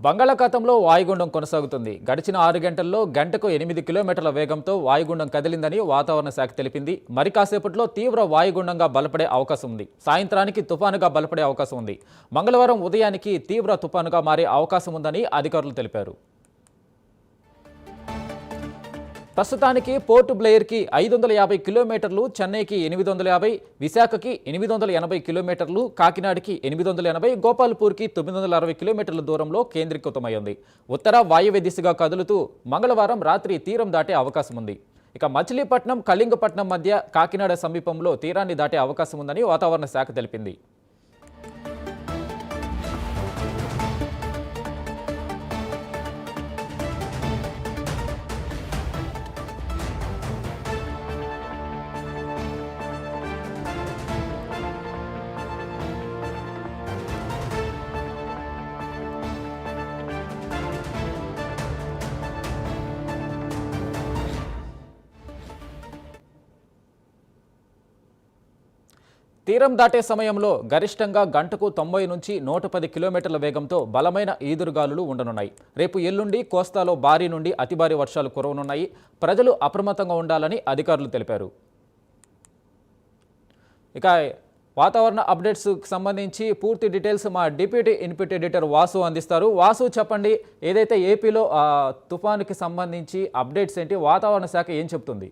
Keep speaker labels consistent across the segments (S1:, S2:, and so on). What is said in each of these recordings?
S1: బంగాళాఖాతంలో వాయుగుండం కొనసాగుతుంది. గడిచిన ఆరు గంటల్లో గంటకు ఎనిమిది కిలోమీటర్ల వేగంతో వాయుగుండం కదిలిందని వాతావరణ శాఖ తెలిపింది. మరి కాసేపట్లో తీవ్ర వాయుగుండంగా బలపడే అవకాశం ఉంది. సాయంత్రానికి తుఫానుగా బలపడే అవకాశం ఉంది. మంగళవారం ఉదయానికి తీవ్ర తుఫానుగా మారే అవకాశం ఉందని అధికారులు తెలిపారు. ప్రస్తుతానికి పోర్ట్ బ్లెయిర్కి ఐదు వందల యాభై కిలోమీటర్లు చెన్నైకి ఎనిమిది వందల యాభై విశాఖకి ఎనిమిది వందల ఎనభై కిలోమీటర్లు కాకినాడకి ఎనిమిది వందల ఎనభై గోపాల్పూర్కి తొమ్మిది వందల అరవై కిలోమీటర్ల దూరంలో కేంద్రీకృతమైంది. ఉత్తర వాయువ్య దిశగా కదులుతూ మంగళవారం రాత్రి తీరం దాటే అవకాశం ఉంది ఇక మచిలీపట్నం కళింగపట్నం మధ్య కాకినాడ సమీపంలో తీరాన్ని దాటే అవకాశం ఉందని వాతావరణ శాఖ తెలిపింది. తీరం దాటే సమయంలో గరిష్టంగా గంటకు తొంభై నుంచి నూట పది కిలోమీటర్ల వేగంతో బలమైన ఈదురుగాలులు ఉండనున్నాయి. రేపు ఎల్లుండి కోస్తాలో భారీ నుండి అతి భారీ వర్షాలు కురవనున్నాయి. ప్రజలు అప్రమత్తంగా ఉండాలని అధికారులు తెలిపారు. ఇక వాతావరణ అప్డేట్స్కి సంబంధించి పూర్తి డీటెయిల్స్ మా డిప్యూటీ ఇన్పుట్ ఎడిటర్ వాసు అందిస్తారు. వాసు చెప్పండి ఏదైతే ఏపీలో తుఫానుకి సంబంధించి అప్డేట్స్ ఏంటి? వాతావరణ శాఖ ఏం చెప్తుంది?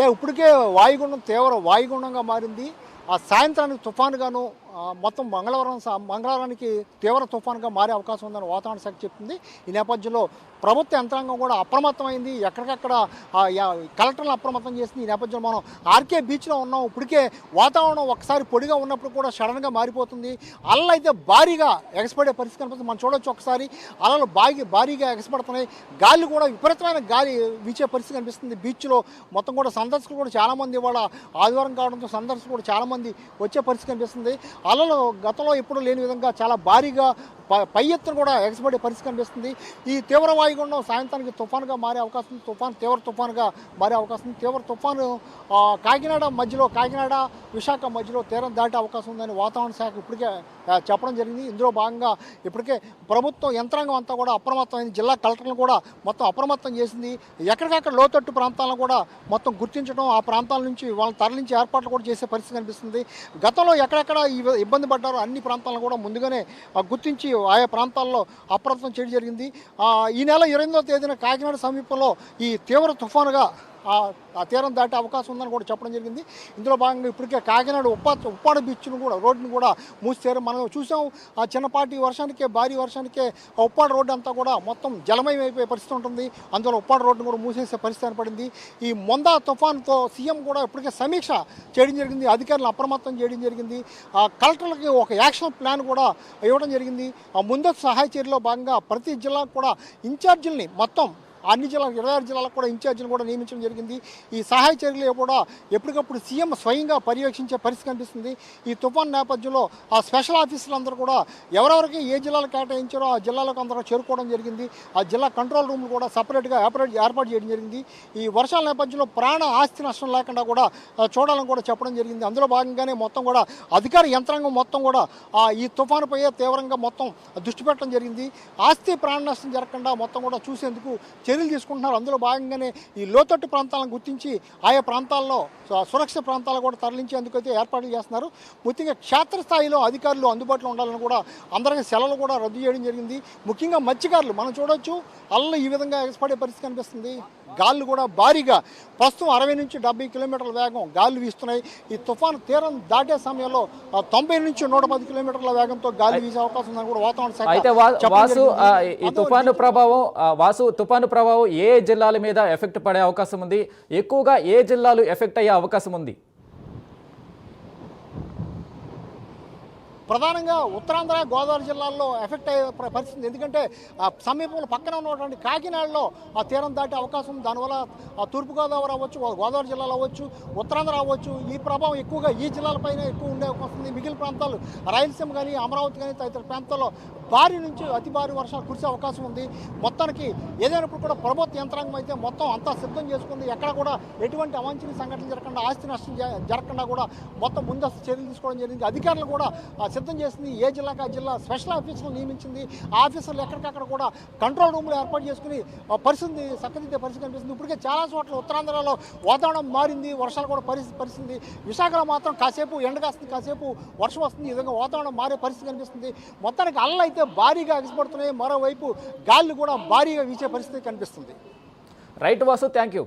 S2: ఏ ఇప్పటికే వాయుగుండం తీవ్ర వాయుగుండంగా మారింది. ఆ సాయంత్రానికి తుఫానుగాను మొత్తం మంగళవారం మంగళవారానికి తీవ్ర తుఫానుగా మారే అవకాశం ఉందని వాతావరణ శాఖ చెప్తుంది. ఈ నేపథ్యంలో ప్రభుత్వ యంత్రాంగం కూడా అప్రమత్తమైంది. ఎక్కడికక్కడ కలెక్టర్లు అప్రమత్తం చేసింది. ఈ నేపథ్యంలో మనం ఆర్కే బీచ్లో ఉన్నాం. ఇప్పటికే వాతావరణం ఒకసారి పొడిగా ఉన్నప్పుడు కూడా సడన్గా మారిపోతుంది. అలలు అయితే భారీగా ఎగసిపడే పరిస్థితి కనిపిస్తుంది మనం చూడొచ్చు ఒకసారి. అలలు బాగి భారీగా ఎగసిపడుతున్నాయి. గాలి కూడా విపరీతమైన గాలి వీచే పరిస్థితి కనిపిస్తుంది బీచ్లో. మొత్తం కూడా సందర్శకులు కూడా చాలామంది ఇవాళ ఆదివారం కావడంతో సందర్శకులు కూడా చాలామంది వచ్చే పరిస్థితి కనిపిస్తుంది. అలలు గతంలో ఎప్పుడూ లేని విధంగా చాలా భారీగా పై ఎత్తున కూడా ఎగసిపడే పరిస్థితి కనిపిస్తుంది ఈ తీవ్ర వాయుగుండం సాయంత్రానికి తుఫాన్గా మారే అవకాశం ఉంది తుఫాన్ తీవ్ర తుఫాన్గా మారే అవకాశం ఉంది తీవ్ర తుఫాను కాకినాడ మధ్యలో కాకినాడ విశాఖ మధ్యలో తీరం దాటే అవకాశం ఉందని వాతావరణ శాఖ ఇప్పటికే చెప్పడం జరిగింది. ఇందులో భాగంగా ఇప్పటికే ప్రభుత్వం యంత్రాంగం అంతా కూడా అప్రమత్తమైంది. జిల్లా కలెక్టర్లు కూడా మొత్తం అప్రమత్తం చేసింది. ఎక్కడికక్కడ లోతట్టు ప్రాంతాలను కూడా మొత్తం గుర్తించడం ఆ ప్రాంతాల నుంచి వాళ్ళని తరలించి ఏర్పాట్లు కూడా చేసే పరిస్థితి కనిపిస్తుంది. గతంలో ఎక్కడెక్కడ ఈ ఇబ్బంది పడ్డారో అన్ని ప్రాంతాలను కూడా ముందుగానే గుర్తించి ఆయా ప్రాంతాల్లో అప్రమత్తం చేయడం జరిగింది. ఈ నెల ఇరవై తేదీన కాకినాడ సమీపంలో ఈ తీవ్ర తుఫానుగా ఆ తీరం దాటే అవకాశం ఉందని కూడా చెప్పడం జరిగింది. ఇందులో భాగంగా ఇప్పటికే కాకినాడ ఉప్ప ఉప్పాడ బీచ్ను కూడా రోడ్డును కూడా మూసేశారు మనం చూసాం. ఆ చిన్నపాటి వర్షానికే భారీ వర్షానికే ఆ ఉప్పాడ రోడ్డు అంతా కూడా మొత్తం జలమయం అయిపోయే పరిస్థితి ఉంటుంది. అందువల్ల ఉప్పాడ రోడ్డును కూడా మూసేసే పరిస్థితి ఏర్పడింది ఈ మొందా తుఫాన్తో సీఎం కూడా ఇప్పటికే సమీక్ష చేయడం జరిగింది. అధికారులను అప్రమత్తం చేయడం జరిగింది. ఆ కలెక్టర్లకి ఒక యాక్షన్ ప్లాన్ కూడా ఇవ్వడం జరిగింది. ఆ ముందస్తు సహాయ చర్యలో భాగంగా ప్రతి జిల్లాకు కూడా ఇన్ఛార్జీలని మొత్తం అన్ని జిల్లాలకు ఇరవై ఆరు జిల్లాలకు కూడా ఇన్ఛార్జీలు కూడా నియమించడం జరిగింది. ఈ సహాయ చర్యలు కూడా ఎప్పటికప్పుడు సీఎం స్వయంగా పర్యవేక్షించే పరిస్థితి కనిపిస్తుంది. ఈ తుఫాన్ నేపథ్యంలో ఆ స్పెషల్ ఆఫీసులు అందరూ కూడా ఎవరెవరికి ఏ జిల్లాలు కేటాయించారో ఆ జిల్లాలకు అందరూ చేరుకోవడం జరిగింది. ఆ జిల్లా కంట్రోల్ రూమ్ కూడా సపరేట్గా ఏర్పాటు ఏర్పాటు చేయడం జరిగింది. ఈ వర్షాల నేపథ్యంలో ప్రాణ ఆస్తి నష్టం లేకుండా కూడా చూడాలని కూడా చెప్పడం జరిగింది. అందులో భాగంగానే మొత్తం కూడా అధికార యంత్రాంగం మొత్తం కూడా ఆ, ఈ తుఫానుపై తీవ్రంగా మొత్తం దృష్టి పెట్టడం జరిగింది. ఆస్తి ప్రాణ నష్టం జరగకుండా మొత్తం కూడా చూసేందుకు చర్యలు తీసుకుంటున్నారు అందులో భాగంగానే ఈ లోతట్టు ప్రాంతాలను గుర్తించి ఆయా ప్రాంతాల్లో సురక్షిత ప్రాంతాలు కూడా తరలించి అయితే ఏర్పాట్లు చేస్తున్నారు. ముఖ్యంగా క్షేత్రస్థాయిలో అధికారులు అందుబాటులో ఉండాలని కూడా అందరికీ సెలవులు కూడా రద్దు చేయడం జరిగింది. ముఖ్యంగా మత్స్యకారులు మనం చూడొచ్చు అల్లు ఈ విధంగా ఎగసపడే పరిస్థితి కనిపిస్తుంది. గాళ్ళు కూడా భారీగా. ప్రస్తుతం అరవై నుంచి డెబ్బై కిలోమీటర్ల వేగం గాలి వీస్తున్నాయి. ఈ తుఫాను తీరం దాటే సమయంలో తొంభై నుంచి నూట పది కిలోమీటర్ల వేగంతో గాలి వీసే అవకాశం ఉందని కూడా వాతావరణ శాఖ
S1: అయితే వాసు. ఈ తుఫాను ప్రభావం వాసు తుఫాను ప్రభావం ఏ జిల్లాల మీద ఎఫెక్ట్ పడే అవకాశం ఉంది? ఎక్కువగా ఏ జిల్లాలు ఎఫెక్ట్ అయ్యే అవకాశం ఉంది?
S2: ప్రధానంగా ఉత్తరాంధ్ర గోదావరి జిల్లాల్లో ఎఫెక్ట్ అయ్యే పరిస్థితి ఎందుకంటే ఆ సమీపంలో పక్కన ఉన్నటువంటి కాకినాడలో ఆ తీరం దాటే అవకాశం ఉంది. దానివల్ల ఆ తూర్పుగోదావరి అవ్వచ్చు గోదావరి జిల్లాలో అవ్వచ్చు ఉత్తరాంధ్ర అవ్వచ్చు ఈ ప్రభావం ఎక్కువగా ఈ జిల్లాలపైన ఎక్కువ ఉండే అవకాశం ఉంది. మిగిలిన ప్రాంతాలు రాయలసీమ కానీ అమరావతి కానీ తదితర ప్రాంతాల్లో భారీ నుంచి అతి భారీ వర్షాలు కురిసే అవకాశం ఉంది. మొత్తానికి ఏదైనప్పుడు కూడా ప్రభుత్వ యంత్రాంగం అయితే మొత్తం అంతా సిద్ధం చేసుకుంది. ఎక్కడ కూడా ఎటువంటి అవాంఛనీయ సంఘటనలు జరగకుండా ఆస్తి నష్టం జ- జరగకుండా కూడా మొత్తం ముందస్తు చర్యలు తీసుకోవడం జరిగింది. అధికారులు కూడా సిద్ధం చేసింది. ఏ జిల్లాకి ఆ జిల్లా స్పెషల్ ఆఫీసులు నియమించింది. ఆ ఆఫీసర్లు ఎక్కడికక్కడ కూడా కంట్రోల్ రూమ్లు ఏర్పాటు చేసుకుని పరిస్థితి చక్కదిద్దే పరిస్థితి కనిపిస్తుంది. ఇప్పటికే చాలా చోట్ల ఉత్తరాంధ్రలో వాతావరణం మారింది. వర్షాలు కూడా పరిస్థితి పరిస్థితి విశాఖలో మాత్రం కాసేపు ఎండ కాస్తుంది. కాసేపు వర్షం వస్తుంది. ఈ విధంగా వాతావరణం మారే పరిస్థితి కనిపిస్తుంది. మొత్తానికి అల్లైతే అయితే భారీగా ఎగిసిపడుతున్నాయి. మరోవైపు గాలి కూడా భారీగా వీచే పరిస్థితి కనిపిస్తుంది.
S1: Right Vasu thank you